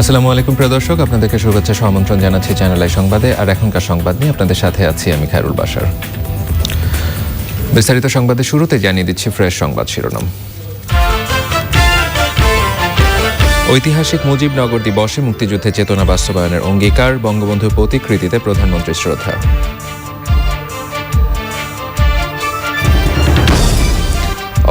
আসসালামু আলাইকুম, প্রিয় দর্শক। আপনাদেরকে শুভেচ্ছা আমন্ত্রণ জানাচ্ছি চ্যানেল আই সংবাদে। আর এখনকার সংবাদ নিয়ে আপনাদের সাথে আছি আমি খায়রুল বাসার বিস্তারিত সংবাদের শুরুতে জানিয়ে দিচ্ছি ফ্রেশ সংবাদ শিরোনাম। ঐতিহাসিক মুজিবনগর দিবসে মুক্তিযুদ্ধে চেতনা বাস্তবায়নের অঙ্গীকার, বঙ্গবন্ধুর প্রতিকৃতিতে প্রধানমন্ত্রীর শ্রদ্ধা।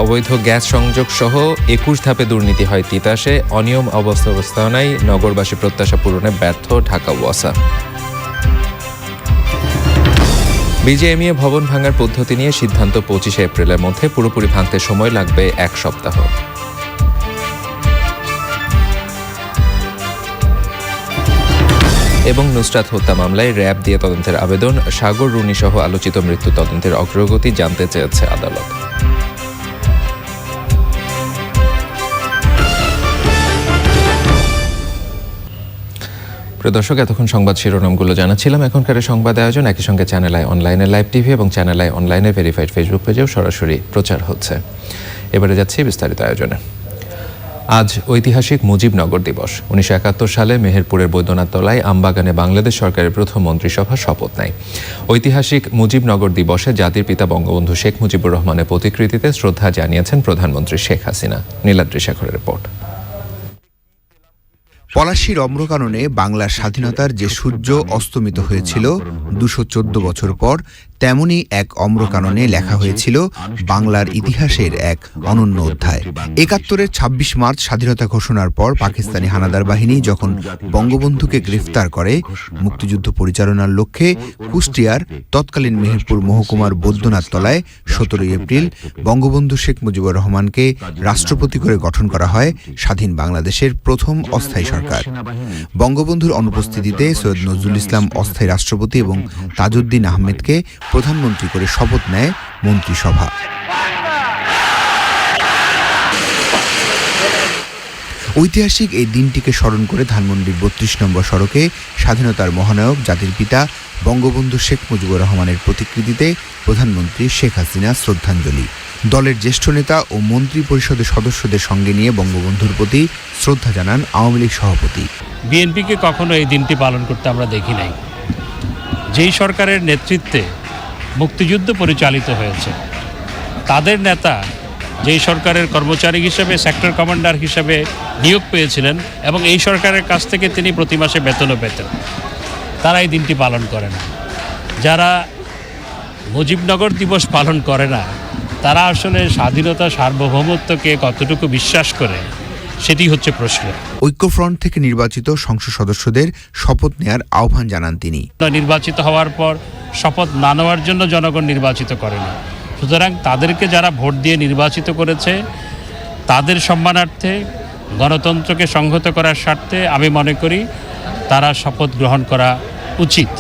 অবৈধ গ্যাস সংযোগ সহ একুশ ধাপে দুর্নীতি হয় তিতাসে, অনিয়ম অবস্থাবস্থানায় নগরবাসী প্রত্যাশা পূরণে ব্যর্থ ঢাকা ওয়াসা। বিজেএমইএ ভবন ভাঙার পদ্ধতি নিয়ে সিদ্ধান্ত পঁচিশে এপ্রিলের মধ্যে পুরোপুরি ভাঙতে সময় লাগবে এক সপ্তাহ। এবং নুসরাত হত্যা মামলায় র্যাব দিয়ে তদন্তের আবেদন, সাগর রুনি সহ আলোচিত মৃত্যু তদন্তের অগ্রগতি জানতে চেয়েছে আদালত। প্রিয় দর্শক, এতক্ষণ সংবাদ শিরোনামগুলো জানাচ্ছিলাম। এখনকার সংবাদ আয়োজন একই সঙ্গে চ্যানেল আই অনলাইনে লাইভ টিভি এবং চ্যানেল আই অনলাইনে ভেরিফাইড ফেসবুক পেজেও সরাসরি প্রচার হচ্ছে। এবারে যাচ্ছি বিস্তারিত আয়োজনে। আজ ঐতিহাসিক মুজিবনগর দিবস। উনিশশো একাত্তর সালে মেহেরপুরের বৈদ্যনাথ তলায় আমবাগানে বাংলাদেশ সরকারের প্রথম মন্ত্রিসভা শপথ নেয়। ঐতিহাসিক মুজিবনগর দিবসে জাতির পিতা বঙ্গবন্ধু শেখ মুজিবুর রহমানের প্রতিকৃতিতে শ্রদ্ধা জানিয়েছেন প্রধানমন্ত্রী শেখ হাসিনা। নীলাদ্রি শেখরের রিপোর্ট। পলাশির অম্রকাননে বাংলার স্বাধীনতার যে সূর্য অস্তমিত হয়েছিল দুশো বছর পর, তেমনি এক অম্রকাননে লেখা হয়েছিল বাংলার ইতিহাসের এক অনন্য অধ্যায়। একাত্তরের ২৬ মার্চ স্বাধীনতা ঘোষণার পর পাকিস্তানি হানাদার বাহিনী যখন বঙ্গবন্ধুকে গ্রেফতার করে, মুক্তিযুদ্ধ পরিচালনার লক্ষ্যে কুষ্টিয়ার তৎকালীন মেহেরপুর মহকুমার বৈদ্যনাথ তলায় সতেরোই এপ্রিল বঙ্গবন্ধু শেখ মুজিবুর রহমানকে রাষ্ট্রপতি করে গঠন করা হয় স্বাধীন বাংলাদেশের প্রথম অস্থায়ী বঙ্গবন্ধুর অনুপস্থিতিতে সৈয়দ নজরুল ইসলাম অস্থায়ী রাষ্ট্রপতি এবং তাজউদ্দিন আহমেদকে প্রধানমন্ত্রী করে শপথ নেয় মন্ত্রিসভা। ঐতিহাসিক এই দিনটিকে স্মরণ করে ধানমন্ডির বত্রিশ নম্বর সড়কে স্বাধীনতার মহানায়ক জাতির পিতা বঙ্গবন্ধু শেখ মুজিবুর রহমানের প্রতিকৃতিতে প্রধানমন্ত্রী শেখ হাসিনা শ্রদ্ধাঞ্জলি। দলের জ্যেষ্ঠ নেতা ও মন্ত্রী পরিষদের সদস্যদের সঙ্গে নিয়ে বঙ্গবন্ধুর প্রতি শ্রদ্ধা জানান আওয়ামী লীগ সভাপতি। বিএনপিকে কখনো এই দিনটি পালন করতে আমরা দেখি নাই। যেই সরকারের নেতৃত্বে মুক্তিযুদ্ধ পরিচালিত হয়েছে, তাদের নেতা যেই সরকারের কর্মচারী হিসেবে, সেক্টর কমান্ডার হিসেবে নিয়োগ পেয়েছিলেন এবং এই সরকারের কাছ থেকে তিনি প্রতি মাসে বেতনও পেতেন, তারা এই দিনটি পালন করে না। যারা মুজিবনগর দিবস পালন করে না তারা আসলে স্বাধীনতা সার্বভৌমত্বকে কতটুকু বিশ্বাস করে সেটি হচ্ছে প্রশ্ন। ঐক্যফ্রন্ট থেকে নির্বাচিত সংসদ সদস্যদের শপথ নেয়ার আহ্বান জানান তিনি। নির্বাচিত হওয়ার পর শপথ না নেওয়ার জন্য জনগণ নির্বাচিত করেনি সুতরাং তাদেরকে যারা ভোট দিয়ে নির্বাচিত করেছে তাদের সম্মানার্থে গণতন্ত্রকে সংহত করার স্বার্থে আমি মনে করি তারা শপথ গ্রহণ করা উচিত।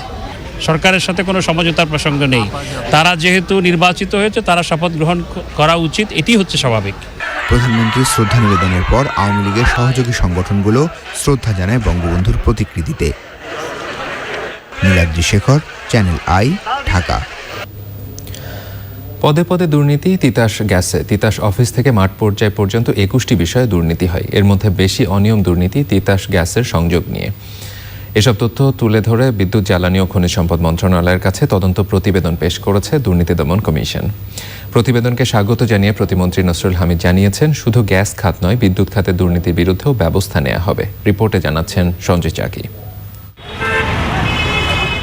সরকারের সাথে কোনো সমঝোতার প্রসঙ্গ নেই। তারা যেহেতু নির্বাচিত হয়েছে তারা শপথ গ্রহণ করা উচিত এটি হচ্ছে স্বাভাবিক। প্রধানমন্ত্রীর শ্রদ্ধা নিবেদনের পর আওয়ামী লীগের সহযোগী সংগঠনগুলো শ্রদ্ধা জানায় বঙ্গবন্ধুর প্রতিকৃতিতে। Niladri Shekhar channel I Dhaka. পদে পদে দুর্নীতি তিতাস গ্যাসে। তিতাস অফিস থেকে মাঠ পর্যায় পর্যন্ত একুশটি বিষয়ে দুর্নীতি হয়। এর মধ্যে বেশি অনিয়ম দুর্নীতি তিতাস গ্যাসের সংযোগ নিয়ে। এসব তথ্য তুলে ধরে বিদ্যুৎ, জ্বালানি ও খনিজ সম্পদ মন্ত্রণালয়ের কাছে তদন্ত প্রতিবেদন পেশ করেছে দুর্নীতি দমন কমিশন। প্রতিবেদনকে স্বাগত জানিয়ে প্রতিমন্ত্রী নসরুল হামিদ জানিয়েছেন, শুধু গ্যাস খাত নয়, বিদ্যুৎ খাতের দুর্নীতির বিরুদ্ধেও ব্যবস্থা নেওয়া হবে। রিপোর্টে জানাচ্ছেন সঞ্জয় চাকি।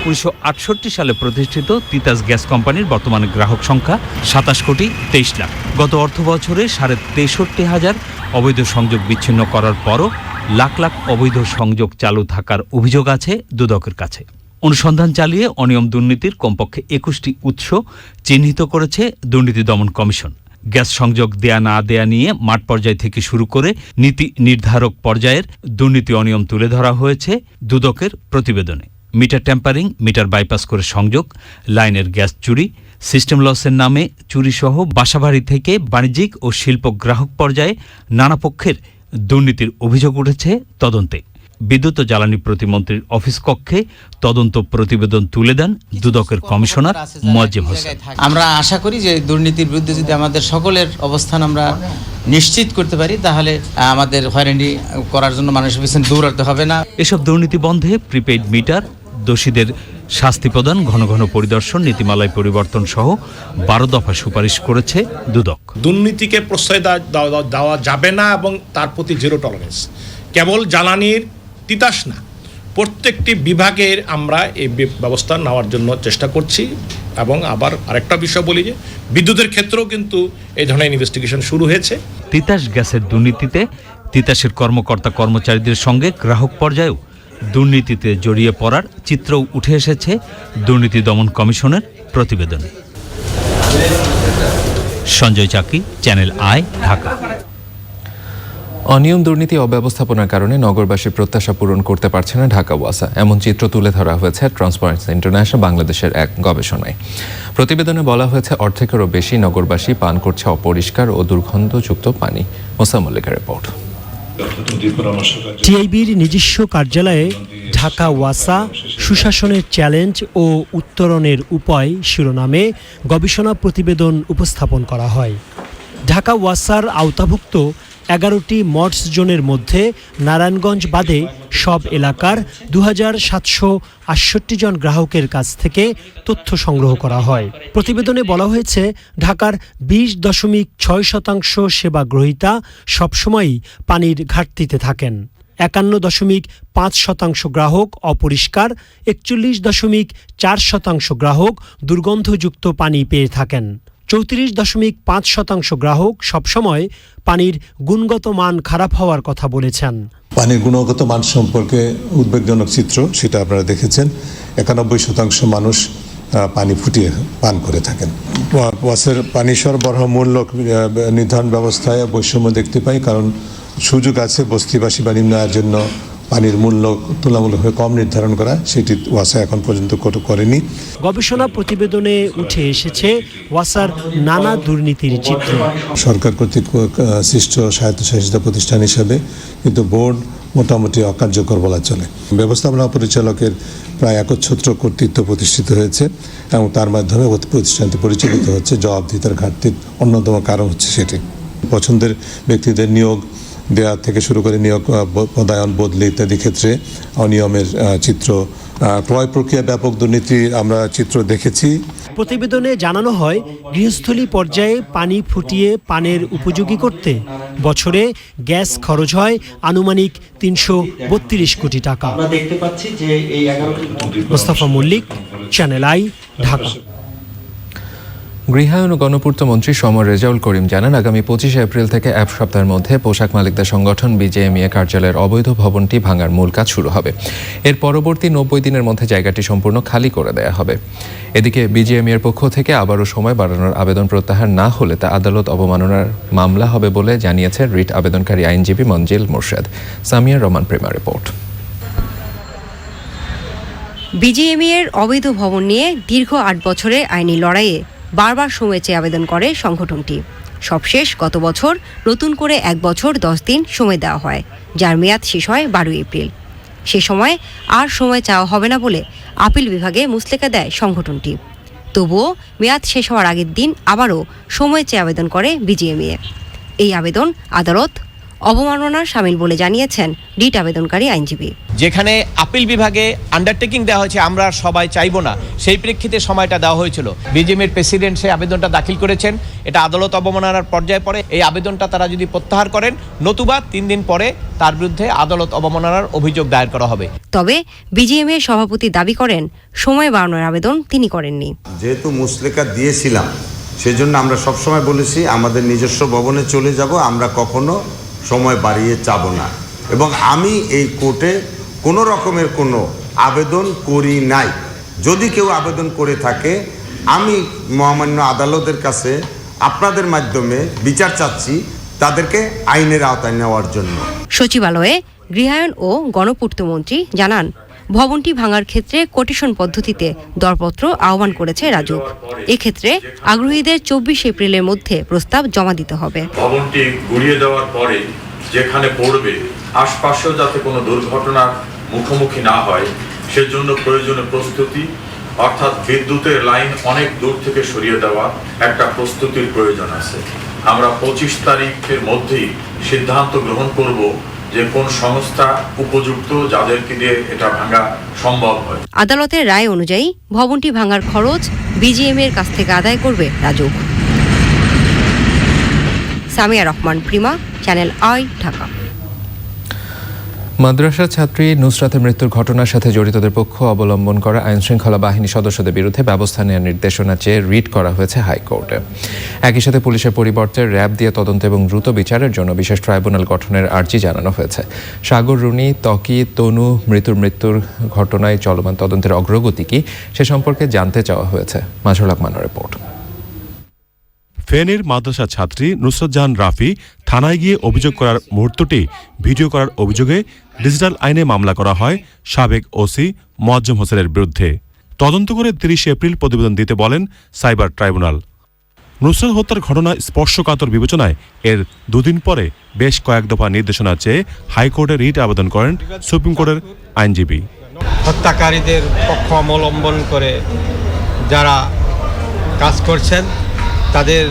উনিশশো আটষট্টি সালে প্রতিষ্ঠিত তিতাস গ্যাস কোম্পানির বর্তমান গ্রাহক সংখ্যা সাতাশ কোটি তেইশ লাখ। গত অর্থ বছরে সাড়ে তেষট্টি হাজার অবৈধ সংযোগ বিচ্ছিন্ন করার পরও লাখ লাখ অবৈধ সংযোগ চালু থাকার অভিযোগ আছে দুদকের কাছে। অনুসন্ধান চালিয়ে অনিয়ম দুর্নীতির কমপক্ষে একুশটি উৎস চিহ্নিত করেছে দুর্নীতি দমন কমিশন। গ্যাস সংযোগ দেয়া না দেয়া নিয়ে মাঠ পর্যায় থেকে শুরু করে নীতি নির্ধারক পর্যায়ের দুর্নীতি অনিয়ম তুলে ধরা হয়েছে দুদকের প্রতিবেদনে। মিটার ট্যাম্পারিং, মিটার বাইপাস করে সংযোগ, লাইনের গ্যাস চুরি, সিস্টেম লসের নামে চুরিসহ বাসাবাড়ি থেকে বাণিজ্যিক ও শিল্প গ্রাহক পর্যায়ে নানা পক্ষের দুর্নীতির অভিযোগ উঠেছে তদন্তে। বিদ্যুৎ ও জ্বালানি প্রতিমন্ত্রীর অফিস কক্ষে তদন্ত প্রতিবেদন তুলে দেন দুদকের কমিশনার মোয়াজ্জেম হোসেন। আমরা আশা করি যে দুর্নীতির বিরুদ্ধে যদি আমাদের সকলের অবস্থান আমরা নিশ্চিত করতে পারি তাহলে আমাদের হয়রানি করার জন্য মানুষের পিছনে দৌড়াতে হবে না। এসব দুর্নীতি বন্ধে প্রিপেইড মিটার দোষীদের শাস্তি প্রদান ঘন ঘন পরিদর্শন নীতিমালায় পরিবর্তন সহ বারো দফা সুপারিশ করেছে দুদক। দুর্নীতিকে প্রশ্রয় দেওয়া- যাবে না এবং তার প্রতি জিরো টলারেন্স কেবল জ্বালানির তিতাস না প্রত্যেকটি বিভাগের আমরা এই ব্যবস্থা নেওয়ার জন্য চেষ্টা করছি। এবং আবার আরেকটা বিষয় বলি যে বিদ্যুতের ক্ষেত্রেও কিন্তু এই ধরনের ইনভেস্টিগেশন শুরু হয়েছে। তিতাস গ্যাসের দুর্নীতিতে তিতাসের কর্মকর্তা কর্মচারীদের সঙ্গে গ্রাহক পর্যায়েও দুর্নীতিতে জড়িয়ে পড়ার চিত্রও উঠে এসেছে দুর্নীতি দমন কমিশনের প্রতিবেদনে। Sanjay Chaki, channel I, Dhaka. অনিয়ম, দুর্নীতি, অব্যবস্থাপনার কারণে নগরবাসীর প্রত্যাশা পূরণ করতে পারছে না ঢাকা ওয়াসা। এমন চিত্র তুলে ধরা হয়েছে ট্রান্সপারেন্সি ইন্টারন্যাশনাল বাংলাদেশের এক গবেষণায়। প্রতিবেদনে বলা হয়েছে, অর্ধেকেরও বেশি নগরবাসী পান করছে অপরিষ্কার ও দুর্গন্ধযুক্ত পানি। মোসা মল্লিকের রিপোর্ট। টিআইবির নিজস্ব কার্যালয়ে ঢাকা ওয়াসা সুশাসনের চ্যালেঞ্জ ও উত্তরণের উপায় শিরোনামে গবেষণা প্রতিবেদন উপস্থাপন করা হয়। ঢাকা ওয়াসার আওতাভুক্ত এগারোটি মডস জোনের মধ্যে নারায়ণগঞ্জ বাদে সব এলাকার দু আটষট্টি জন গ্রাহকের কাছ থেকে তথ্য সংগ্রহ করা হয়। প্রতিবেদনে বলা হয়েছে, ঢাকার বিশ দশমিক ছয় শতাংশ সেবা গ্রহীতা সবসময়ই পানির ঘাটতিতে থাকেন। একান্ন দশমিক পাঁচ শতাংশ গ্রাহক অপরিষ্কার, একচল্লিশ দশমিক চার শতাংশ গ্রাহক দুর্গন্ধযুক্ত পানি পেয়ে থাকেন। চৌত্রিশ দশমিক পাঁচ শতাংশ গ্রাহক সবসময় পানির গুণগত মান খারাপ হওয়ার কথা বলেছেন। পানির গুণগত মান সম্পর্কে উদ্বেগজনক চিত্র সেটা আপনারা দেখেছেন। একানব্বই শতাংশ মানুষ পানি ফুটিয়ে পান করে থাকেন। ওয়া- ওয়াসের পানি সরবরাহ মূল্য নির্ধারণ ব্যবস্থায় বৈষম্য দেখতে পাই কারণ সুযোগ আছে বস্তিবাসী বা নিম্ন আয়ের জন্য পানির মূল্য তুলনামূলকভাবে কম নির্ধারণ করা সেটি ওয়াসা এখন পর্যন্ত কর- করেনি। গবেষণা প্রতিবেদনে উঠে এসেছে ওয়াসার নানা দুর্নীতির চিত্র। সরকার কর্তৃক সৃষ্ট স্বায়ত্তশাসিত প্রতিষ্ঠান হিসেবে কিন্তু বোর্ড মোটামুটি অকার্যকর বলা চলে। ব্যবস্থাপনা পরিচালকের প্রায় একচ্ছত্র কর্তৃত্ব প্রতিষ্ঠিত হয়েছে এবং তার মাধ্যমে প্রতিষ্ঠানটি পরিচালিত হচ্ছে। জবাবদিহিতার ঘাটতির অন্যতম কারণ হচ্ছে সেটি। পছন্দের ব্যক্তিদের নিয়োগ দেওয়া থেকে শুরু করে নিয়োগ পদায়ন বদলি ইত্যাদি ক্ষেত্রে অনিয়মের চিত্র। ক্রয় প্রক্রিয়া ব্যাপক দুর্নীতি আমরা চিত্র দেখেছি। প্রতিবেদনে জানানো হয় গৃহস্থলী পর্যায়ে পানি ফুটিয়ে পানের উপযোগী করতে বছরে গ্যাস খরচ হয় আনুমানিক তিনশো বত্রিশ কোটি টাকা। Mostafa Mallik channel I Dhaka. গৃহায়ন ও গণপূর্ত মন্ত্রী সমর রেজাউল করিম জানান, আগামী পঁচিশে এপ্রিল থেকে এক সপ্তাহের মধ্যে পোশাক মালিকদের সংগঠন বিজেএমইএ কার্যালয়ের অবৈধ ভবনটি ভাঙার মূল কাজ শুরু হবে। এর পরবর্তী নব্বই দিনের মধ্যে জায়গাটি সম্পূর্ণ খালি করে দেয়া হবে। এদিকে বিজেএমই এর পক্ষ থেকে আবারও সময় বাড়ানোর আবেদন প্রত্যাহার না হলে তা আদালত অবমাননার মামলা হবে বলে জানিয়েছে রিট আবেদনকারী আইনজীবী মঞ্জিল মোর্শেদ। সামিয়া রহমান প্রেমা রিপোর্ট। বিজিএমই এর অবৈধ ভবন নিয়ে দীর্ঘ আট বছরে আইনি লড়াইয়ে বারবার সময় চেয়ে আবেদন করে সংগঠনটি। সবশেষ গত বছর নতুন করে এক বছর দশ দিন সময় দেওয়া হয়, যার মেয়াদ শেষ হয় বারোই এপ্রিল। সে সময় আর সময় চাওয়া হবে না বলে আপিল বিভাগে মুসলেকা দেয় সংগঠনটি। তবুও মেয়াদ শেষ হওয়ার আগের দিন আবারও সময় চেয়ে আবেদন করে বিজিএমইএ। এই আবেদন আদালত অবমাননার সামিল বলে জানিয়েছেন ডিট আবেদনকারী আইনজীবী। যেখানে আপিল বিভাগে আন্ডারটেকিং দেওয়া হয়েছে আমরা সবাই চাইব না। সেই প্রেক্ষিতে সময়টা দেওয়া হয়েছিল। বিজেপির প্রেসিডেন্ট সেই আবেদনটা দাখিল করেছেন। এটা আদালত অবমাননার পর্যায়ে পড়ে। এই আবেদনটা তারা যদি প্রত্যাহার করেন নতুবা তিন দিন পরে তার বিরুদ্ধে আদালত অবমাননার অভিযোগ দায়ের করা হবে। তবে বিজিএমএ সভাপতি দাবি করেন সময় বাড়ানোর আবেদন তিনি করেননি। যেহেতু মুসলেকা দিয়েছিলাম সেজন্য আমরা সবসময় বলেছি আমাদের নিজস্ব ভবনে চলে যাব আমরা কখনো সময় বাড়িয়ে চাব না। এবং আমি এই কোর্টে কোনো রকমের কোনো আবেদন করি নাই। যদি কেউ আবেদন করে থাকে, আমি মহামান্য আদালতের কাছে আপনাদের মাধ্যমে বিচার চাচ্ছি তাদেরকে আইনের আওতায় নেওয়ার জন্য। সচিবালয়ে গৃহায়ন ও গণপূর্ত মন্ত্রী জানান ভবনটি ভাঙার ক্ষেত্রে কোটেশন পদ্ধতিতে দরপত্র আহ্বান করেছে রাজুক। এক্ষেত্রে আগ্রহীদের চব্বিশ এপ্রিলের মধ্যে প্রস্তাব জমা দিতে হবে। ভবনটি গুড়িয়ে দেওয়ার পরে যেখানে পড়বে, আশপাশেও যাতে কোনো দুর্ঘটনার মুখোমুখি না হয়, সেজন্য প্রয়োজনীয় প্রস্তুতি, অর্থাৎ বিদ্যুতের লাইন অনেক দূর থেকে সরিয়ে দেওয়া একটা প্রস্তুতির প্রয়োজন আছে। আমরা পঁচিশ তারিখের মধ্যেই সিদ্ধান্ত গ্রহণ করব যে কোন সংস্থা উপযুক্ত যাদেরকে দিয়ে এটা ভাঙা সম্ভব হয়। আদালতের রায় অনুযায়ী ভবনটি ভাঙার খরচ বিজিএম এর কাছ থেকে আদায় করবে RAJUK. Samia Rahman, Prima, channel I, Dhaka. মাদ্রাসা ছাত্রী নুসরাতের মৃত্যুর ঘটনার সাথে জড়িতদের পক্ষ অবলম্বন করা আইনশৃঙ্খলা বাহিনী সদস্যদের বিরুদ্ধে ব্যবস্থা নেওয়ার নির্দেশনা চেয়ে রিট করা হয়েছে হাইকোর্টে। একই সাথে পুলিশের পরিবর্তে র্যাব দিয়ে তদন্ত এবং দ্রুত বিচারের জন্য বিশেষ ট্রাইব্যুনাল গঠনের আর্জি জানানো হয়েছে। সাগর, রুনি, ত্বকি, তনু মৃত্যুর মৃত্যুর ঘটনায় চলমান তদন্তের অগ্রগতি কি সে সম্পর্কে জানতে চাওয়া হয়েছে। মাজহর মানো রিপোর্ট। ফেনীর মাদ্রাসা ছাত্রী নুসরত জাহান রাফি থানায় গিয়ে অভিযোগ করার মুহূর্তটি ভিডিও করার অভিযোগে ডিজিটাল আইনে মামলা করা হয় সাবেক ওসি মোয়াজ্জম হোসেনের বিরুদ্ধে। তদন্ত করে তিরিশে এপ্রিল প্রতিবেদন দিতে বলেন সাইবার ট্রাইব্যুনাল। নুসরত হত্যার ঘটনা স্পর্শকাতর বিবেচনায় এর দুদিন পরে বেশ কয়েক দফা নির্দেশনা চেয়ে হাইকোর্টে রিট আবেদন করেন সুপ্রিম কোর্টের আইনজীবী। হত্যাকারীদের পক্ষ অবলম্বন করে যারা কাজ করছেন তাদের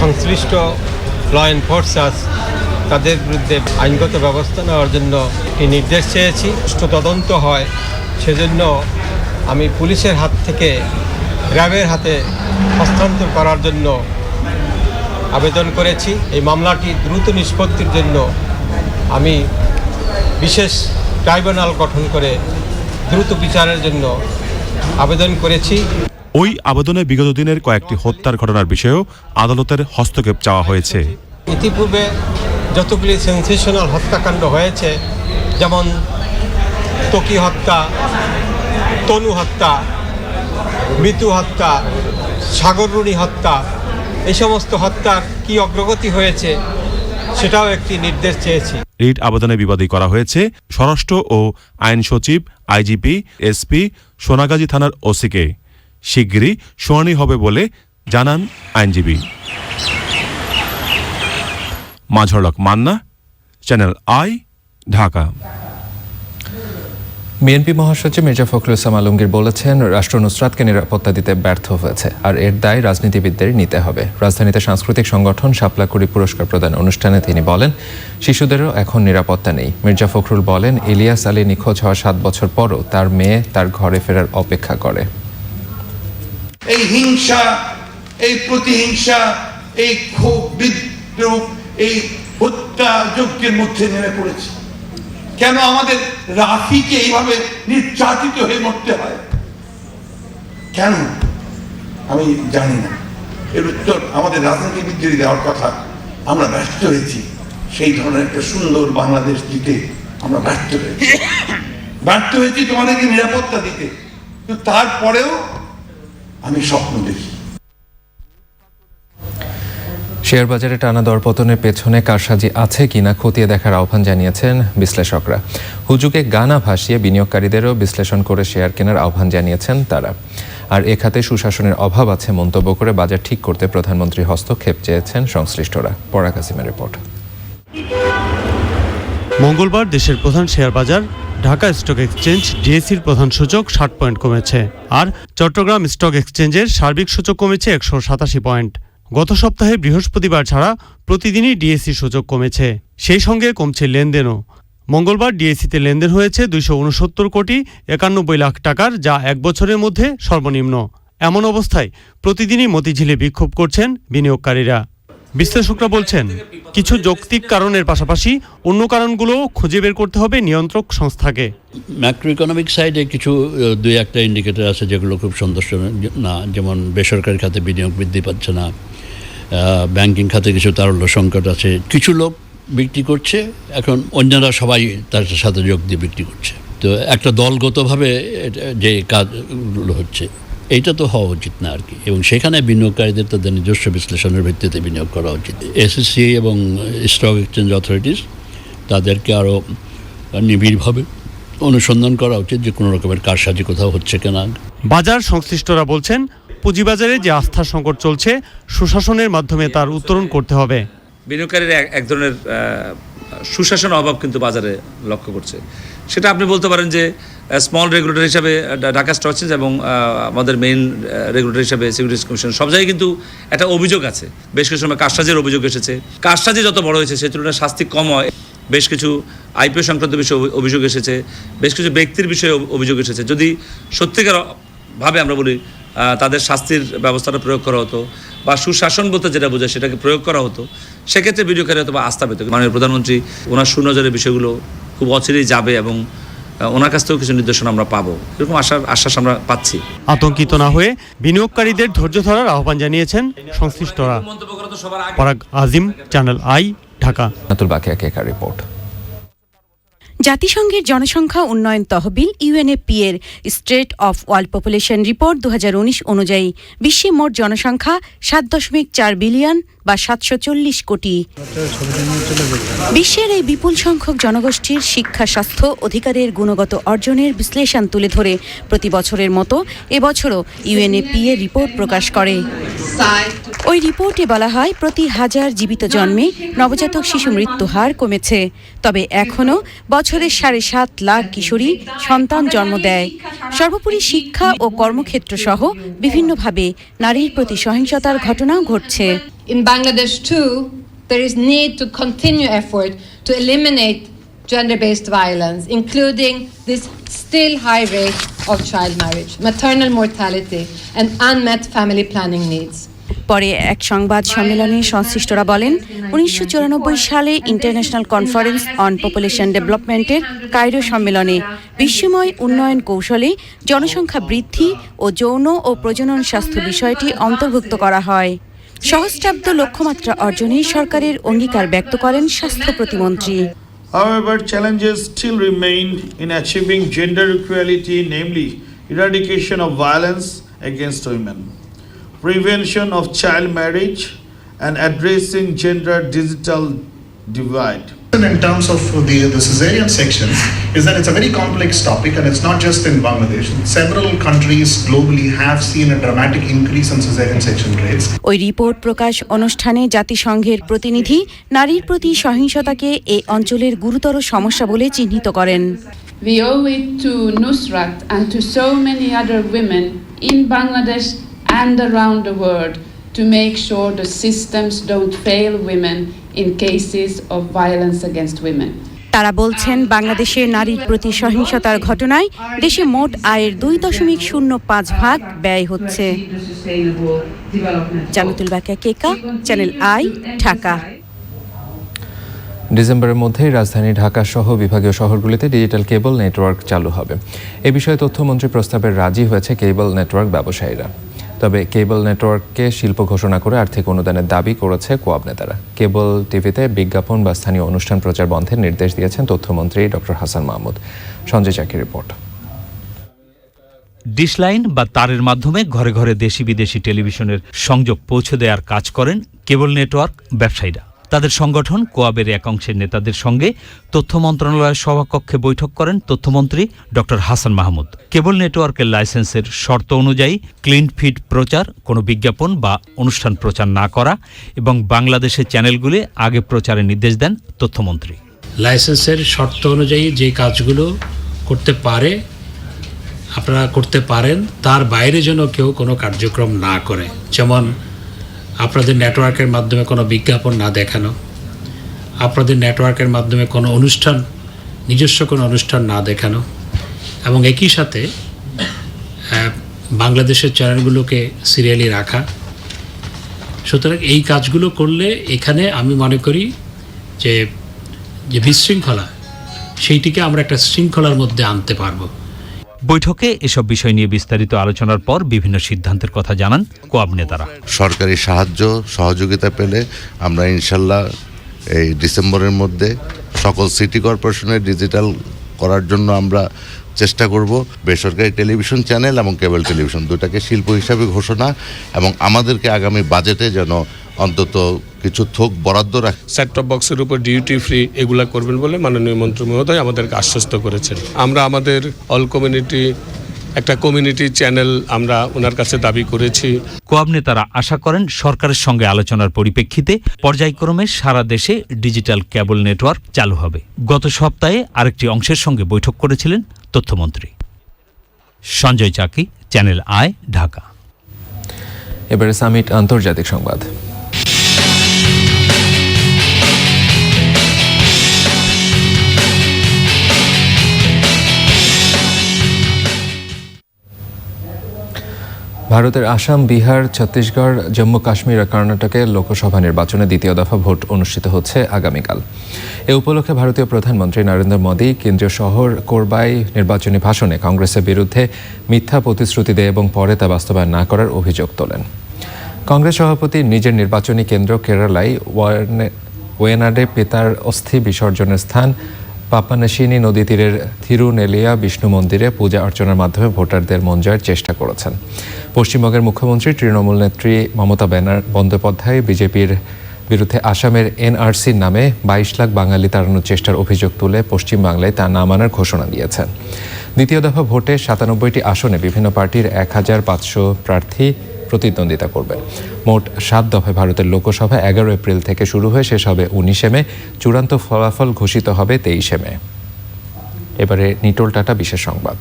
সংশ্লিষ্ট ল এনফোর্সার্স তাদের বিরুদ্ধে আইনগত ব্যবস্থা নেওয়ার জন্য একটি নির্দেশ চেয়েছি। সুষ্ঠু তদন্ত হয়। সেজন্য আমি পুলিশের হাত থেকে র্যাবের হাতে হস্তান্তর করার জন্য আবেদন করেছি। এই মামলাটি দ্রুত নিষ্পত্তির জন্য আমি বিশেষ ট্রাইব্যুনাল গঠন করে দ্রুত বিচারের জন্য আবেদন করেছি। ওই আবেদনে বিগত দিনের কয়েকটি হত্যার ঘটনার বিষয়েও আদালতের হস্তক্ষেপ চাওয়া হয়েছে। ইতিপূর্বে যতগুলি সেন্সেশনাল হত্যাকাণ্ড হয়েছে যেমন তকি হত্যা তনু হত্যা মৃত্যু হত্যা সাগররুণী হত্যা এই সমস্ত হত্যার কি অগ্রগতি হয়েছে সেটাও একটি নির্দেশ চেয়েছি। রিট আবেদনে বিবাদী করা হয়েছে স্বরাষ্ট্র ও আইন সচিব আইজিপি এসপি সোনাগাজী থানার ওসিকে। শিগগিরই শুনানি হবে বলে জানান আইনজীবী। মাঝরলক Manna, channel I, Dhaka. BNP মহাসচিব মির্জা ফখরুল ইসলাম আলমগীর বলেছেন, রাষ্ট্র নুসরাতকে নিরাপত্তা দিতে ব্যর্থ হয়েছে, আর এর দায় রাজনীতিবিদদের নিতে হবে। রাজধানীতে সাংস্কৃতিক সংগঠন শাপলাকুড়ি পুরস্কার প্রদান অনুষ্ঠানে তিনি বলেন, শিশুদেরও এখন নিরাপত্তা নেই। মির্জা ফখরুল বলেন, ইলিয়াস আলী নিখোঁজ হওয়ার সাত বছর পরও তার মেয়ে তার ঘরে ফেরার অপেক্ষা করে। এই হিংসা, এই প্রতিহিংসা, এই ক্ষোভ বিদ্রুপ এই হত্যা যজ্ঞের মধ্যে নেমে পড়েছে। কেন আমাদের রাফিকে এইভাবে নির্যাতিত হয়ে মরতে হয়? কেন? আমি জানি না। এর উত্তর আমাদের রাজনীতিবিদদের দেওয়ার কথা। আমরা ব্যর্থ হয়েছি। সেই ধরনের একটা সুন্দর বাংলাদেশ দিতে আমরা ব্যর্থ হয়েছি। ব্যর্থ হয়েছি তোমাদেরকে নিরাপত্তা দিতে। তারপরেও আমি স্বপ্ন দেখি। শেয়ার বাজারে টানা দরপতনের পেছনে কারসাজি আছে কিনা খতিয়ে দেখার আহ্বান জানিয়েছেন বিশ্লেষকরা। হুজুকে গানা ভাসিয়ে বিনিয়োগকারীদেরও বিশ্লেষণ করে শেয়ার কেনার আহ্বান জানিয়েছেন তারা। আর এ খাতে সুশাসনের অভাব আছে মন্তব্য করে বাজার ঠিক করতে প্রধানমন্ত্রী হস্তক্ষেপ চেয়েছেন সংশ্লিষ্টরা। পরাগ হাসিমের রিপোর্ট। মঙ্গলবার দেশের প্রধান শেয়ার বাজার ঢাকা স্টক এক্সচেঞ্জ ডিএসির প্রধান সূচক ষাট পয়েন্ট কমেছে, আর চট্টগ্রাম স্টক এক্সচেঞ্জের সার্বিক সূচক কমেছে একশো সাতাশি পয়েন্ট। গত সপ্তাহে বৃহস্পতিবার ছাড়া প্রতিদিনই ডিএসি সূচক কমেছে, সেই সঙ্গে কমছে লেনদেনও। মঙ্গলবার ডিএসিতে লেনদেন হয়েছে দুইশো উনসত্তর কোটি একানব্বই লাখ টাকার, যা এক বছরের মধ্যে সর্বনিম্ন। এমন অবস্থায় প্রতিদিনই মতিঝিলে বিক্ষোভ করছেন বিনিয়োগকারীরা। বিশ্লেষকরা বলছেন, কিছু যৌক্তিক কারণের পাশাপাশি অন্য কারণগুলোও খুঁজে বের করতে হবে নিয়ন্ত্রক সংস্থাকে। ম্যাক্রো ইকোনমিক সাইডে কিছু দুই একটা ইন্ডিকেটর আছে যেগুলো খুব সন্তোষজনক না, যেমন বেসরকারি খাতে বিনিয়োগ বৃদ্ধি পাচ্ছে না ব্যাংকিং খাতে কিছু তারল্য সংকট আছে। কিছু লোক বিক্রি করছে, এখন অন্যরা সবাই তার সাথে যোগ দিয়ে বিক্রি করছে। তো একটা দলগতভাবে যে কাজগুলো হচ্ছে এইটা তো হওয়া উচিত না আর কি। এবং সেখানে বিনিয়োগকারীদের তাদের নিজস্ব বিশ্লেষণের ভিত্তিতে বিনিয়োগ করা উচিত। এসএসসি এবং স্টক এক্সচেঞ্জ অথরিটিস তাদেরকে আরও নিবিড়ভাবে অনুসন্ধান করা উচিত যে কোনো রকমের কারসাজি কোথাও হচ্ছে কিনা বাজার সংশ্লিষ্টরা বলছেন পুঁজিবাজারে যে আস্থার সংকট চলছে সুশাসনের মাধ্যমে তার উত্তরণ করতে হবে। বিনিয়োগকারীরা এক- ধরনের সুশাসন অভাব কিন্তু বাজারে লক্ষ্য করছে। সেটা আপনি বলতে পারেন যে স্মল রেগুলেটর হিসাবে ঢাকা স্টক এক্সচেঞ্জ এবং আমাদের মেইন রেগুলেটর হিসাবে সিকিউরিটিজ কমিশন সব জায়গায় কিন্তু একটা অভিযোগ আছে। বেশ কিছু সময় কারসাজের অভিযোগ এসেছে। কারসাজি যত বড় হয়েছে সেই তুলনায় শাস্তি কম হয়। বেশ কিছু আইপিও সংক্রান্ত বিষয়ে অভিযোগ এসেছে। বেশ কিছু ব্যক্তির বিষয়ে অভিযোগ এসেছে। যদি সত্যিকার ভাবে আমরা বলি তাদের শাস্তির ব্যবস্থাটা প্রয়োগ করা হতো বা সুশাসন বলতে যেটা বোঝায় সেটাকে প্রয়োগ করা হতো, সেক্ষেত্রে বিনিয়োগকারী হয়তো বা আস্থা পেত। মাননীয় প্রধানমন্ত্রী, ওনার সুনজরের বিষয়গুলো খুব অচিরেই যাবে এবং ওনার কাছ থেকেও কিছু নির্দেশনা আমরা পাবো। এরকম আশার আশ্বাস আমরা পাচ্ছি। আতঙ্কিত না হয়ে বিনিয়োগকারীদের ধৈর্য ধরার আহ্বান জানিয়েছেন সংশ্লিষ্টরা। Parag Azim channel I Dhaka. Natul Bakiya কেকার রিপোর্ট? জাতিসংঘের জনসংখ্যা উন্নয়ন তহবিল ইউএনএপি এর state of world population report দু হাজার উনিশ অনুযায়ী বিশ্বে মোট জনসংখ্যা সাত দশমিক চার বিলিয়ন বা সাতশো চল্লিশ কোটি। বিশ্বের এই বিপুল সংখ্যক জনগোষ্ঠীর শিক্ষা, স্বাস্থ্য অধিকারের গুণগত অর্জনের বিশ্লেষণ তুলে ধরে প্রতি বছরের মতো এবছরও ইউএনএপি এর রিপোর্ট প্রকাশ করে। ওই রিপোর্টে বলা হয়, প্রতি হাজার জীবিত জন্মে নবজাতক শিশু মৃত্যু হার কমেছে। তবে এখনও বছরে সাড়ে সাত লাখ কিশোরী সন্তান জন্ম দেয়। সর্বোপরি শিক্ষা ও কর্মক্ষেত্র সহ বিভিন্নভাবে নারীর প্রতি সহিংসতার ঘটনাও ঘটছে। In Bangladesh too, there is need to continue effort to eliminate gender-based violence, including this still high rate of child marriage, maternal mortality, and unmet family planning needs. পরে এক সংবাদ সম্মেলনে সংশ্লিষ্টরা বলেন উনিশশো চুরানব্বই সালে ইন্টারন্যাশনাল কনফারেন্স অন পপুলেশন ডেভেলপমেন্টের কায়রো সম্মেলনে বিশ্বময় উন্নয়ন কৌশলে জনসংখ্যা বৃদ্ধি ও যৌন ও প্রজনন স্বাস্থ্য বিষয়টি অন্তর্ভুক্ত করা হয় সহস্রাব্দ লক্ষ্যমাত্রা অর্জনে সরকারের অঙ্গীকার ব্যক্ত করেন স্বাস্থ্য প্রতিমন্ত্রী However, challenges still remain in achieving gender equality, namely eradication of violence against women, prevention of child marriage, and addressing gender digital divide. In terms of the, the cesarean section, is that it's a very complex topic and it's not just in Bangladesh. Several countries globally have seen a dramatic increase in cesarean section rates. ওই report প্রকাশ অনুষ্ঠানে জাতিসংঘের প্রতিনিধি নারীর প্রতি সহিংসতাকে এই অঞ্চলের গুরুতর সমস্যা বলে চিহ্নিত করেন We owe it to Nusrat and to so many other women in Bangladesh and around the world to make sure the systems don't fail women in cases of violence against women. তারা বলছেন বাংলাদেশে নারীর প্রতি সহিংসতার ঘটনায় দেশে মোট আয়ের দুই দশমিক শূন্য পাঁচ ভাগ ব্যয় হচ্ছে। Jannatul Bakiya Keka channel I Dhaka. ডিসেম্বরের মধ্যে রাজধানী ঢাকা সহ বিভাগীয় শহরগুলিতে ডিজিটাল কেবল নেটওয়ার্ক চালু হবে। এ বিষয়ে তথ্যমন্ত্রী প্রস্তাবে রাজি হয়েছে কেবল নেটওয়ার্ক ব্যবসায়ীরা। তবে কেবল নেটওয়ার্ককে শিল্প ঘোষণা করে আর্থিক অনুদানের দাবি করেছে কোয়াব নেতারা। কেবল টিভিতে বিজ্ঞাপন বা স্থানীয় অনুষ্ঠান প্রচার বন্ধের নির্দেশ দিয়েছেন তথ্যমন্ত্রী doctor Hasan Mahmud. Sanjay Chaki report. Dish line বা তারের মাধ্যমে ঘরে ঘরে দেশি বিদেশি টেলিভিশনের সংযোগ পৌঁছে দেওয়ার কাজ করেন কেবল নেটওয়ার্ক ব্যবসায়ীরা। তাদের সংগঠন কোয়াবের এক অংশের নেতাদের সঙ্গে তথ্য মন্ত্রণালয়ের সভাকক্ষে বৈঠক করেন তথ্যমন্ত্রী ডক্টর হাসান মাহমুদ। কেবল নেটওয়ার্কের লাইসেন্সের শর্ত অনুযায়ী ক্লিন ফিড প্রচার, কোনো বিজ্ঞাপন বা অনুষ্ঠান প্রচার না করা এবং বাংলাদেশের চ্যানেলগুলি আগে প্রচারের নির্দেশ দেন তথ্যমন্ত্রী। লাইসেন্সের শর্ত অনুযায়ী যে কাজগুলো করতে পারে, আপনারা করতে পারেন, তার বাইরে যেন কেউ কোনো কার্যক্রম না করে। যেমন আপনাদের নেটওয়ার্কের মাধ্যমে কোনো বিজ্ঞাপন না দেখানো, আপনাদের নেটওয়ার্কের মাধ্যমে কোনো অনুষ্ঠান, নিজস্ব কোনো অনুষ্ঠান না দেখানো, এবং একই সাথে বাংলাদেশের চ্যানেলগুলোকে সিরিয়ালি রাখা। সুতরাং এই কাজগুলো করলে এখানে আমি মনে করি যে যে বিশৃঙ্খলা, সেইটিকে আমরা একটা শৃঙ্খলার মধ্যে আনতে পারব। বৈঠকে এসব বিষয় নিয়ে বিস্তারিত আলোচনার পর বিভিন্ন সিদ্ধান্তের কথা জানান কোয়াব নেতারা। সরকারি সাহায্য, সহযোগিতা পেলে আমরা ইনশাল্লাহ এই ডিসেম্বরের মধ্যে সকল সিটি কর্পোরেশনের ডিজিটাল করার জন্য আমরা চেষ্টা করব। বেসরকারি টেলিভিশন চ্যানেল এবং কেবল টেলিভিশন দুটাকে শিল্প হিসাবে ঘোষণা এবং আমাদেরকে আগামী বাজেটে যেন অন্তত কিছু থোক বরাদ্দ রাখে। সেট টপ বক্সের উপর ডিউটি ফ্রি এগুলা করবেন বলে মাননীয় মন্ত্রী মহোদয় আমাদেরকে আশ্বস্ত করেছেন। আমরা আমাদের অল কমিউনিটি একটা কমিউনিটি চ্যানেল আমরা ওনার কাছে দাবি করেছি। কোয়াব নেতারা আশা করেন সরকারের সঙ্গে আলোচনার পরিপ্রেক্ষিতে পর্যায়ক্রমে সারা দেশে ডিজিটাল কেবল নেটওয়ার্ক চালু হবে। গত সপ্তাহে আরেকটি অংশের সঙ্গে বৈঠক করেছিলেন তথ্যমন্ত্রী। সঞ্জয় চাকি চ্যানেল আয় ঢাকা। এবারে সামিট আন্তর্জাতিক সংবাদ। ভারতের আসাম, বিহার, ছত্তিশগড়, জম্মু, কাশ্মীর ও কর্ণাটকে লোকসভা নির্বাচনে দ্বিতীয় দফা ভোট অনুষ্ঠিত হচ্ছে আগামীকাল। এ উপলক্ষে ভারতীয় প্রধানমন্ত্রী নরেন্দ্র মোদী কেন্দ্রীয় শহর কোরবাই নির্বাচনী ভাষণে কংগ্রেসের বিরুদ্ধে মিথ্যা প্রতিশ্রুতি দেয় এবং পরে তা বাস্তবায়ন না করার অভিযোগ তোলেন। কংগ্রেস সভাপতি নিজের নির্বাচনী কেন্দ্র কেরালায় ওয়ার্নে- ওয়েনাডে পিতার অস্থি বিসর্জনের স্থান পাপানাশিনী নদী তীরের থিরুনেলিয়া বিষ্ণু মন্দিরে পূজা অর্চনার মাধ্যমে ভোটারদের মন জয়ের চেষ্টা করেছেন। পশ্চিমবঙ্গের মুখ্যমন্ত্রী, তৃণমূল নেত্রী মমতা ব্যানার বন্দ্যোপাধ্যায়, বিজেপির বিরুদ্ধে আসামের এনআরসির নামে বাইশ লাখ বাঙালি তাড়ানোর চেষ্টার অভিযোগ তুলে পশ্চিমবাংলায় তা না মানার ঘোষণা দিয়েছেন। দ্বিতীয় দফা ভোটে সাতানব্বইটি আসনে বিভিন্ন পার্টির এক হাজার পাঁচশো প্রার্থী প্রতিদ্বন্দ্বিতা করবে। মোট সাত দফায় ভারতের লোকসভা এগারো এপ্রিল থেকে শুরু হয়ে শেষ হবে উনিশে মে। চূড়ান্ত ফলাফল ঘোষিত হবে তেইশে মে। এবারে নিটোল টাটা বিশেষ সংবাদ।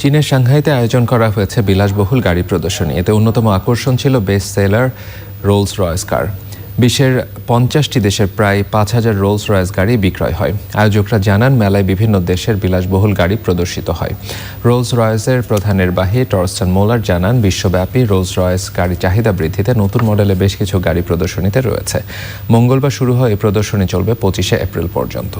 চীনের সাংহাইতে আয়োজন করা হয়েছে বিলাসবহুল গাড়ি প্রদর্শনী। এতে অন্যতম আকর্ষণ ছিল best seller Rolls Royce car বিশ্বের পঞ্চাশটি দেশের প্রায় পাঁচ হাজার রোলস রয়েস গাড়ি বিক্রয় হয়। আয়োজকরা জানান, মেলায় বিভিন্ন দেশের বিলাসবহুল গাড়ি প্রদর্শিত হয়। রোলস রয়েসের প্রধান নির্বাহী টরস্টন মোলার জানান, বিশ্বব্যাপী রোলস রয়েস গাড়ি চাহিদা বৃদ্ধিতে নতুন মডেলে বেশ কিছু গাড়ি প্রদর্শনীতে রয়েছে। মঙ্গলবার শুরু হয় এই প্রদর্শনী চলবে পঁচিশে এপ্রিল পর্যন্ত।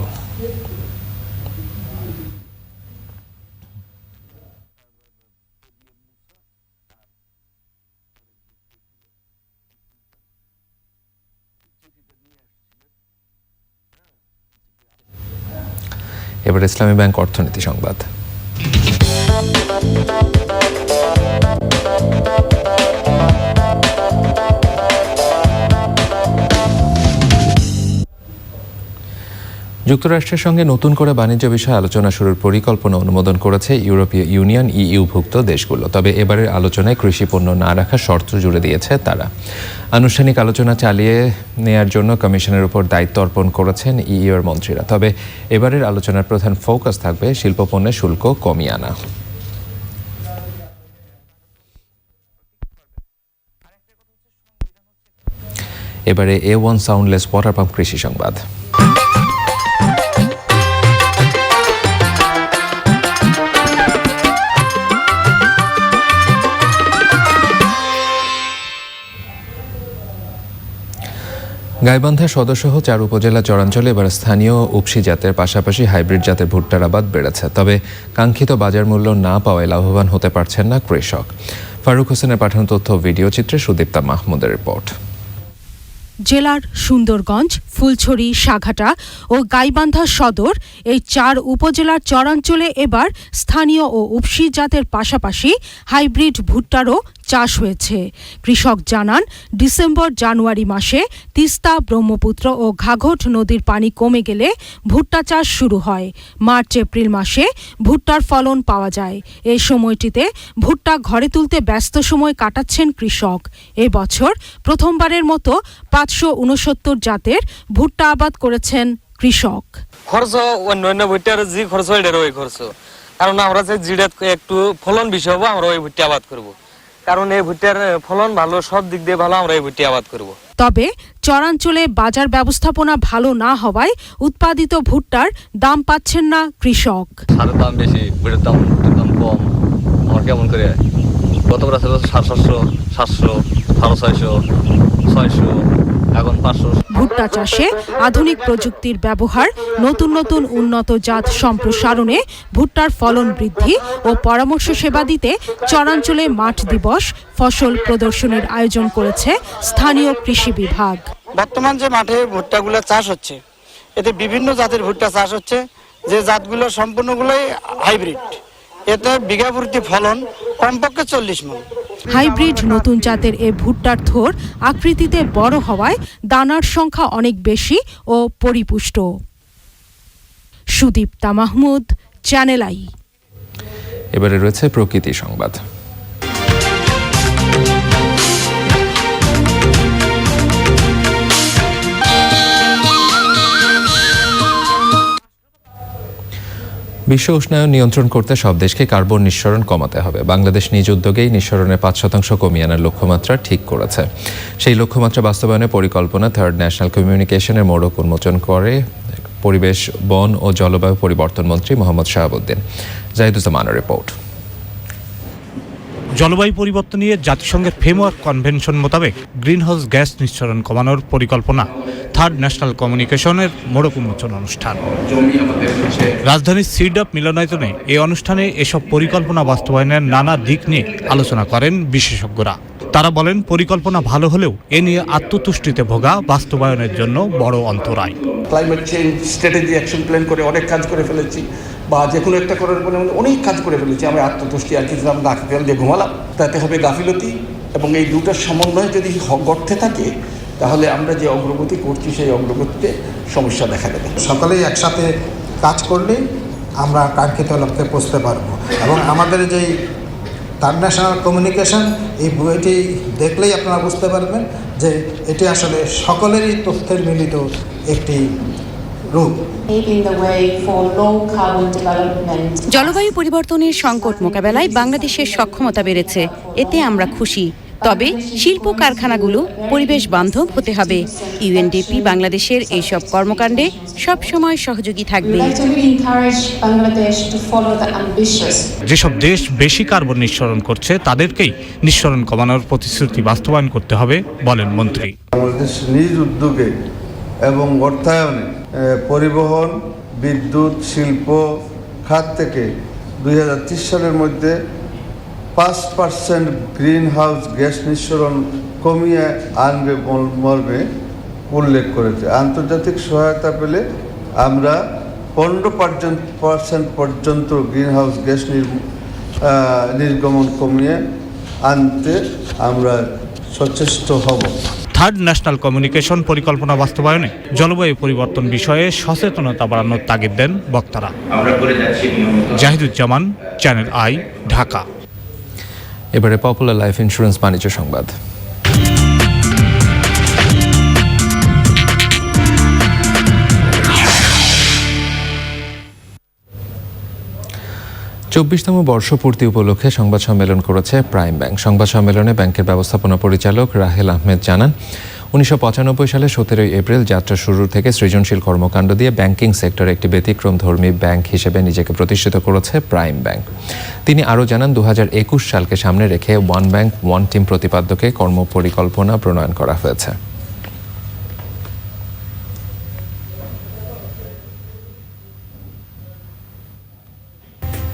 এবার ইসলামী ব্যাংক অর্থনীতি সংবাদ। যুক্তরাষ্ট্রের সঙ্গে নতুন করে বাণিজ্য বিষয়ে আলোচনা শুরুর পরিকল্পনা অনুমোদন করেছে ইউরোপীয় ইউনিয়ন ইইউভুক্ত দেশগুলো। তবে এবারের আলোচনায় কৃষি পণ্য না রাখার শর্ত জুড়ে দিয়েছে তারা। আনুষ্ঠানিক আলোচনা চালিয়ে নেয়ার জন্য কমিশনের উপর দায়িত্ব অর্পণ করেছেন ইইউর মন্ত্রীরা। তবে এবারের আলোচনার প্রধান ফোকাস থাকবে শিল্পপণ্যের শুল্ক কমিয়ে আনা। এবারে A one soundless water pump কৃষি সংবাদ। গাইবান্ধা সদস্যসহ চার উপজেলা চরাঞ্চলে এবার স্থানীয় উপসি জাতের পাশাপাশি হাইব্রিড জাতের ভুট্টার আবাদ বেড়েছে। তবে কাঙ্ক্ষিত বাজার মূল্য না পাওয়ায় লাভবান হতে পারছেন না কৃষক। ফারুক হোসেনের পাঠানো তথ্য ভিডিও চিত্রে সুদীপ্তা মাহমুদের রিপোর্ট। জেলার সুন্দরগঞ্জ, ফুলছড়ি, সাঘাটা ও গাইবান্ধা সদর এই চার উপজেলার চরাঞ্চলে এবার স্থানীয় ও উপসি জাতের পাশাপাশি হাইব্রিড ভুট্টারও চাষ হয়েছে। কৃষক জানান, ডিসেম্বর জানুয়ারি মাসে তিস্তা, ব্রহ্মপুত্র ও ঘাঘট নদীর পানি কমে গেলে ভুট্টা চাষ শুরু হয়। মার্চ, এপ্রিল মাসে ভুট্টার ফলন পাওয়া যায়। এই সময়টিতে ভুট্টা ঘরে তুলতে ব্যস্ত সময় কাটাচ্ছেন কৃষক। এবছর প্রথমবারের মতো পাঁচশো উনসত্তর জাতের ভুট্টা আবাদ করেছেন কৃষক। খরচ ভুট্টার যে খরচ হয় ওই খরচ। কারণ আমরা যে জিডাত একটু ফলন বেশি হব, আমরা ওই ভুট্টা আবাদ করব। কারণ এই ভুট্টার ফলন ভালো সব দিক দিয়ে ভালো আমরা এই ভুট্টি আবাদ করব। তবে চরাঞ্চলে বাজার ব্যবস্থাপনা ভালো না হওয়ায় উৎপাদিত ভুট্টার দাম পাচ্ছেন না কৃষক। সারের দাম বেশি ভুট্টার দাম দাম কম। আমার কেমন করে? গত বছর সাত সাতশো সাতশো সাড়ে ছয়শো ছয়শো। এখন পাঁচশো। ভুট্টা চাষে আধুনিক প্রযুক্তির ব্যবহার নতুন নতুন উন্নত জাত সম্প্রসারণে ভুট্টার ফলন বৃদ্ধি ও পরামর্শ সেবা দিতে চরাঞ্চলে মাঠ দিবস ফসল প্রদর্শনীর আয়োজন করেছে স্থানীয় কৃষি বিভাগ। বর্তমান যে মাঠে ভুট্টাগুলো চাষ হচ্ছে এতে বিভিন্ন জাতের ভুট্টা চাষ হচ্ছে যে জাতগুলো সম্পূর্ণগুলোই হাইব্রিড। এতে বিঘা প্রতি ফলন কমপক্ষে চল্লিশ মন। হাইব্রিড নতুন জাতের এ ভুট্টার থোর আকৃতিতে বড় হওয়ায় দানার সংখ্যা অনেক বেশি ও পরিপুষ্ট। Sudipta Mahmud channel I. এবারে রয়েছে প্রকৃতি সংবাদ। বিশ্ব উষ্ণায়ন নিয়ন্ত্রণ করতে সব দেশকে কার্বন নিঃসরণ কমাতে হবে। বাংলাদেশ নিজ উদ্যোগেই নিঃসরণে পাঁচ শতাংশ কমিয়ে আনার লক্ষ্যমাত্রা ঠিক করেছে। সেই লক্ষ্যমাত্রা বাস্তবায়নের পরিকল্পনা থার্ড ন্যাশনাল কমিউনিকেশনের মোড়ক উন্মোচন করে পরিবেশ, বন ও জলবায়ু পরিবর্তন মন্ত্রী মোহাম্মদ শাহাবুদ্দিন। জাহিদুজ্জামানের রিপোর্ট। জলবায়ু পরিবর্তন নিয়ে জাতিসংঘের ফ্রেমওয়ার্ক কনভেনশন মোতাবেক গ্রিনহাউস গ্যাস নিঃসরণ কমানোর পরিকল্পনা, থার্ড ন্যাশনাল কমিউনিকেশনের মোড়ক উন্মোচন অনুষ্ঠান। রাজধানীর সিডাপ মিলনায়তনে এই অনুষ্ঠানে এসব পরিকল্পনা বাস্তবায়নের নানা দিক নিয়ে আলোচনা করেন বিশেষজ্ঞরা। তারা বলেন পরিকল্পনা ভালো হলেও এ নিয়ে আত্মতুষ্টিতে ভোগা বাস্তবায়নের জন্য বড় অন্তরায়। Climate change strategy action plan করে অনেক কাজ করে ফেলেছি বা যে কোনো একটা করার পরে অনেক কাজ করে ফেলেছি। আমরা আত্মতুষ্টি আর কিছু আমরা নাকি তেল দিয়ে ঘুমালাম তাতে হবে গাফিলতি এবং এই দুটার সমন্বয় যদি গর্তে থাকে তাহলে আমরা যে অগ্রগতি করছি সেই অগ্রগতিতে সমস্যা দেখা দেবে। সকলেই একসাথে কাজ করলেই আমরা কাঙ্ক্ষিত লক্ষ্যে পৌঁছতে পারব। এবং আমাদের যেই ইন্টারন্যাশনাল কমিউনিকেশন এই বইটি দেখলেই আপনারা বুঝতে পারবেন যে এটি আসলে সকলেরই তথ্যের মিলিত একটি রূপ। Paving the way for low carbon development. জলবায়ু পরিবর্তনের সংকট মোকাবেলায় বাংলাদেশের সক্ষমতা বেড়েছে। এতে আমরা খুশি। তবে শিল্প কারখানাগুলো পরিবেশ বান্ধব হতে হবে। ইউএনডিপি বাংলাদেশের এইসব কর্মকাণ্ডে সবসময় সহযোগী থাকবে। যেসব দেশ বেশি কার্বন নিঃসরণ করছে তাদেরকেই নিঃসরণ কমানোর প্রতিশ্রুতি বাস্তবায়ন করতে হবে বলেন মন্ত্রী। বাংলাদেশ নিজ উদ্যোগে এবং অর্থায়নে পরিবহন বিদ্যুৎ শিল্প খাত থেকে দুই হাজার ত্রিশ সালের মধ্যে পাঁচ পার্সেন্ট গ্রিন হাউস গ্যাস নিঃসরণ কমিয়ে আনবে মর্মে উল্লেখ করেছে। আন্তর্জাতিক সহায়তা পেলে আমরা পনেরো পার্সেন্ট পর্যন্ত গ্রিন হাউস গ্যাস নির- নির্গমন কমিয়ে আনতে আমরা সচেষ্ট হব। থার্ড ন্যাশনাল কমিউনিকেশন পরিকল্পনা বাস্তবায়নে জলবায়ু পরিবর্তন বিষয়ে সচেতনতা বাড়ানোর তাগিদ দেন বক্তারা। জাহিদুজ্জামান চ্যানেল আই ঢাকা এবারে পপুলার লাইফ ইন্স্যুরেন্স বাণিজ্য সংবাদ। চব্বিশতম বর্ষপূর্তি উপলক্ষে সংবাদ সম্মেলন করেছে প্রাইম ব্যাংক। সংবাদ সম্মেলনে ব্যাংকের ব্যবস্থাপনা পরিচালক রাহেল আহমেদ জানান উনিশশো পঁচানব্বই সালে সতেরোই এপ্রিল যাত্রা শুরু থেকে সৃজনশীল কর্মকাণ্ড দিয়ে ব্যাংকিং সেক্টর একটি ব্যতিক্রম ধর্মী ব্যাংক হিসেবে নিজেকে প্রতিষ্ঠিত করেছে প্রাইম ব্যাংক। তিনি আরও জানান দু হাজার একুশ সালকে সামনে রেখে ওয়ান ব্যাংক, ওয়ান টিম প্রতিপাদ্যকে কর্মপরিকল্পনা প্রণয়ন করা হয়েছে।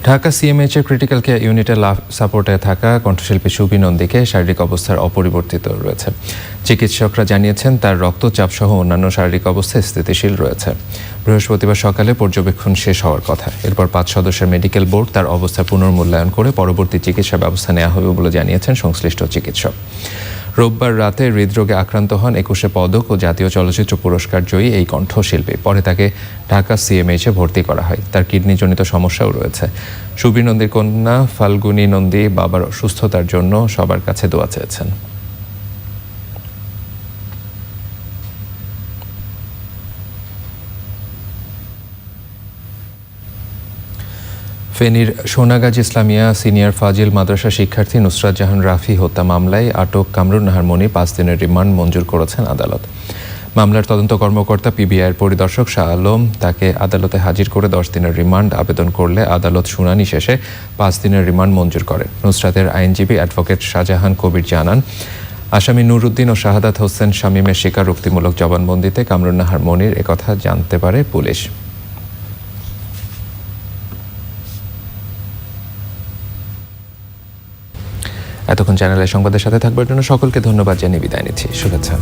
ঢাকা সিএমএইচ এর ক্রিটিক্যাল কেয়ার ইউনিটের লাভ সাপোর্টে থাকা কণ্ঠশিল্পী সুবি নন্দীকে শারীরিক অবস্থার অপরিবর্তিত রয়েছে। চিকিৎসকরা জানিয়েছেন, তার রক্তচাপ সহ অন্যান্য শারীরিক অবস্থা স্থিতিশীল রয়েছে। বৃহস্পতিবার সকালে পর্যবেক্ষণ শেষ হওয়ার কথা। এরপর পাঁচ সদস্যের মেডিকেল বোর্ড তার অবস্থা পুনর্মূল্যায়ন করে পরবর্তী চিকিৎসা ব্যবস্থা নেওয়া হবে বলে জানিয়েছেন সংশ্লিষ্ট চিকিৎসক। রোববার রাতে হৃদরোগে আক্রান্ত হন একুশে পদক ও জাতীয় চলচ্চিত্র পুরস্কার জয়ী এই কণ্ঠশিল্পী। পরে তাকে ঢাকা সিএমএইচে ভর্তি করা হয়। তার কিডনিজনিত সমস্যাও রয়েছে। সুবীর নন্দীর কন্যা ফাল্গুনী নন্দী বাবার সুস্থতার জন্য সবার কাছে দোয়া চেয়েছেন। ফেনীর সোনাগাজী ইসলামিয়া সিনিয়র ফাজিল মাদ্রাসা শিক্ষার্থী নুসরাত জাহান রাফি হত্যা মামলায় আটক কামরুন নাহার মনি পাঁচ দিনের রিমান্ড মঞ্জুর করেছেন আদালত। মামলার তদন্ত কর্মকর্তা পিবিআইয়ের পরিদর্শক শাহ আলম তাকে আদালতে হাজির করে দশ দিনের রিমান্ড আবেদন করলে আদালত শুনানি শেষে পাঁচ দিনের রিমান্ড মঞ্জুর করে। নুসরাতের আইনজীবী অ্যাডভোকেট শাহজাহান কবির জানান, আসামি নুরুদ্দিন ও শাহাদাত হোসেন শামীমের স্বীকারোক্তিমূলক জবানবন্দিতে কামরুন নাহার মনির একথা জানতে পারে পুলিশ। এতক্ষণ চ্যানেলের সংবাদের সাথে থাকবার জন্য সকলকে ধন্যবাদ জানিয়ে বিদায় নিচ্ছি। শুভেচ্ছা।